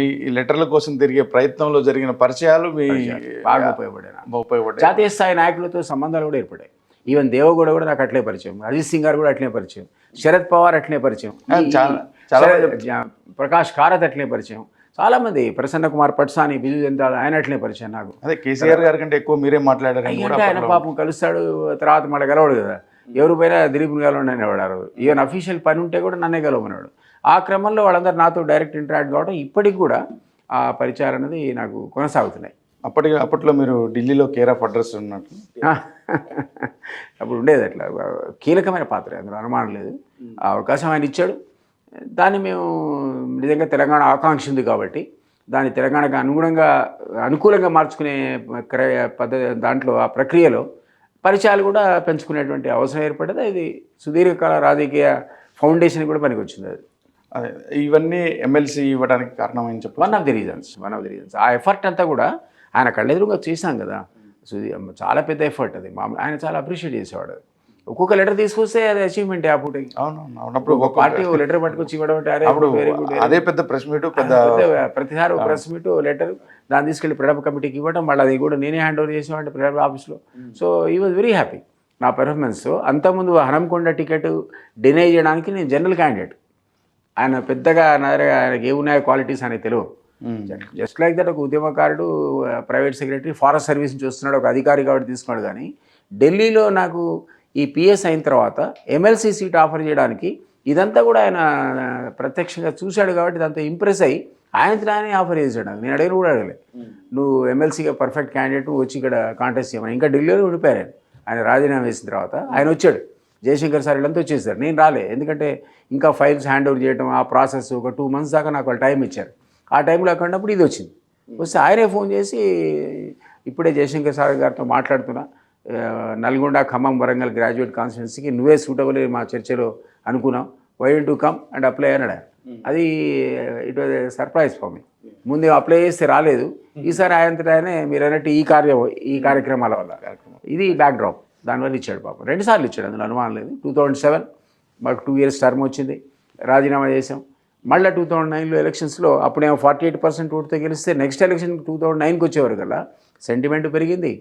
మీ ఈ లెటర్ల కోసం తిరిగే ప్రయత్నంలో జరిగిన పరిచయాలు మీ బాగా ఉపయోగపడాయి. నాకు. ఉపయోగపడ్డాయి. జాతీయ స్థాయి నాయకులతో సంబంధాలు కూడా ఏర్పడాయి ఈవెన్ దేవగౌడ కూడా నాకు అట్లే పరిచయం. అజిత్ సింగ్ గారు కూడా అట్లే పరిచయం. శరద్ పవార్ అట్లే పరిచయం. చాలా- ప్రకాష్ కారత్ అట్లే పరిచయం. చాలా మంది ప్రసన్న కుమార్ పట్సాని బిజు జనతా ఆయన అట్లే పరిచయం నాకు. అదే కేసీఆర్ గారి కంటే ఎక్కువ మీరే అంటే ఆయన పాపం కలుస్తాడు తర్వాత మళ్ళీ గెలవడు కదా. ఎవరు పోయినా దిలీప్ గెలవండి అనేవాడు ఈవెన్ అఫీషియల్ పని ఉంటే కూడా నన్నే గెలవమన్నాడు. ఆ క్రమంలో వాళ్ళందరూ నాతో డైరెక్ట్ ఇంటరాక్ట్ కావడం ఇప్పటికి కూడా ఆ పరిచయాలు అనేది నాకు కొనసాగుతున్నాయి. అప్పటి అప్పట్లో మీరు ఢిల్లీలో కేర్ ఆఫ్ అడ్రస్ ఉన్నట్టు. అప్పుడు ఉండేది అట్లా. కీలకమైన పాత్ర అందులో అనుమానం లేదు. ఆ అవకాశం ఆయన ఇచ్చాడు. దాన్ని మేము నిజంగా తెలంగాణ ఆకాంక్ష ఉంది కాబట్టి దాన్ని తెలంగాణకు అనుగుణంగా అనుకూలంగా మార్చుకునే క్రయ పద్ధతి దాంట్లో ఆ ప్రక్రియలో పరిచయాలు కూడా పెంచుకునేటువంటి అవసరం ఏర్పడ్డది ఇది సుదీర్ఘకాల రాజకీయ ఫౌండేషన్ కూడా పనికొచ్చింది అది. అదే ఇవన్నీ ఎమ్మెల్సీ ఇవ్వడానికి కారణం అని చెప్పు one of the reasons one of the reasons ఆ ఎఫర్ట్ అంతా కూడా ఆయన కళ్ళెదురుగా చేశాం కదా. సో ఇది చాలా పెద్ద ఎఫర్ట్ అది. మామూలు ఆయన చాలా అప్రిషియేట్ చేసేవాడు. అది. ఒక్కొక్క లెటర్ తీసుకొస్తే అది అచీవ్మెంట్ ఆ పూటకి. అవును అవునప్పుడు ఒక పార్టీ లెటర్ పట్టుకొచ్చి ఇవ్వడం అంటే అప్పుడు అదే పెద్ద ప్రెస్ మీట్ పెద్ద ప్రతిసారి ప్రెస్ మీట్ లెటర్ దాన్ని తీసుకెళ్ళి ప్రణబ్ కమిటీకి ఇవ్వడం మళ్ళీ అది కూడా నేనే హ్యాండ్ ఓవర్ చేసేవాడి ప్రణబ్ ఆఫీస్లో so he was very happy నా పెర్ఫార్మెన్స్ అంతకుముందు హనంకొండ టికెట్ డినై చేయడానికి నేను జనరల్ క్యాండిడేట్ ఆయన పెద్దగా నా దగ్గర ఆయనకి ఏమున్నాయో క్వాలిటీస్ అనేది తెలియవు. జస్ట్ లైక్ దట్ ఒక ఉద్యమకారుడు ప్రైవేట్ సెక్రటరీ ఫారెస్ట్ సర్వీస్ నుంచి వస్తున్నాడు ఒక అధికారి కాబట్టి తీసుకున్నాడు కానీ ఢిల్లీలో నాకు ఈ పిఎస్ అయిన తర్వాత ఎమ్మెల్సీ సీట్ ఆఫర్ చేయడానికి ఇదంతా కూడా ఆయన ప్రత్యక్షంగా చూశాడు కాబట్టి దాంతో ఇంప్రెస్ అయ్యి ఆయనతో ఆయనే ఆఫర్ చేశాడు నాకు నేను అడిగిన కూడా అడగలే. నువ్వు ఎమ్మెల్సీగా పర్ఫెక్ట్ క్యాండిడేట్ వచ్చి ఇక్కడ కాంటెస్ట్ చేయమని. ఇంకా ఢిల్లీలో ఉండిపోయారు ఆయన. ఆయన రాజీనామా వేసిన తర్వాత ఆయన వచ్చాడు. జయశంకర్ సార్ వీళ్ళంతా వచ్చేసారు. నేను రాలే. ఎందుకంటే ఇంకా ఫైల్స్ హ్యాండ్ ఓవర్ చేయడం ఆ ప్రాసెస్ ఒక టూ మంత్స్ దాకా నాకు వాళ్ళు టైం ఇచ్చారు. ఆ టైంలో అక్కడినప్పుడు ఇది వచ్చింది. వస్తే ఆయనే ఫోన్ చేసి ఇప్పుడే జయశంకర్ సార్ గారితో మాట్లాడుతున్నా. నల్గొండ ఖమ్మం వరంగల్ గ్రాడ్యుయేట్ కాన్స్టిట్యున్సీకి నువ్వే సూటబుల్ మా చర్చలో అనుకున్నాం why to come and apply అన్నాడు? ఆయన. అది it was surprise for me ముందు అప్లై చేస్తే రాలేదు. ఈసారి ఆయనంతటా ఆయనే మీరు అన్నట్టు ఈ కార్యం ఈ కార్యక్రమాల వల్ల. ఇది బ్యాక్ డ్రాప్ దానివల్ల ఇచ్చాడు పాపం. రెండు సార్లు ఇచ్చాడు అందులో అనుమానం లేదు. టూ థౌజండ్ సెవెన్ మాకు టూ ఇయర్స్ టర్మ్ వచ్చింది. రాజీనామా చేసాం మళ్ళీ టూ థౌజండ్ నైన్లో ఎలక్షన్స్లో అప్పుడేమో ఫార్టీ ఎయిట్ పర్సెంట్ ఓటుతో గెలిస్తే నెక్స్ట్ ఎలక్షన్ టూ థౌజండ్ నైన్కి వచ్చేవారు కదా. సెంటిమెంట్ పెరిగింది.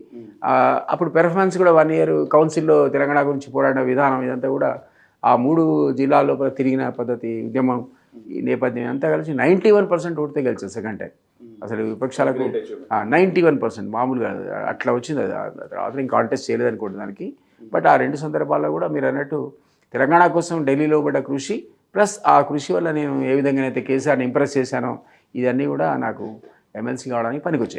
అప్పుడు పెర్ఫార్మెన్స్ కూడా వన్ ఇయర్ కౌన్సిల్లో తెలంగాణ గురించి పోరాడిన విధానం ఇదంతా కూడా ఆ మూడు జిల్లాల్లో తిరిగిన పద్ధతి ఉద్యమం ఈ నేపథ్యం అంతా కలిసి నైంటీ వన్ పర్సెంట్ ఓటుతో గెలిచారు సెకండ్ టైం అసలు విపక్షాలకు నైంటీ వన్ పర్సెంట్ మామూలుగా అట్లా వచ్చింది. తర్వాత ఇంకా కాంటెస్ట్ చేయలేదు అనుకోండి దానికి. బట్ ఆ రెండు సందర్భాల్లో కూడా మీరు అన్నట్టు తెలంగాణ కోసం ఢిల్లీలో పడ్డ కృషి ప్లస్ ఆ కృషి వల్ల నేను ఏ విధంగానైతే కేసీఆర్ని ఇంప్రెస్ చేశానో ఇదన్నీ కూడా నాకు ఎమ్మెల్సీ కావడానికి పనికొచ్చాయి.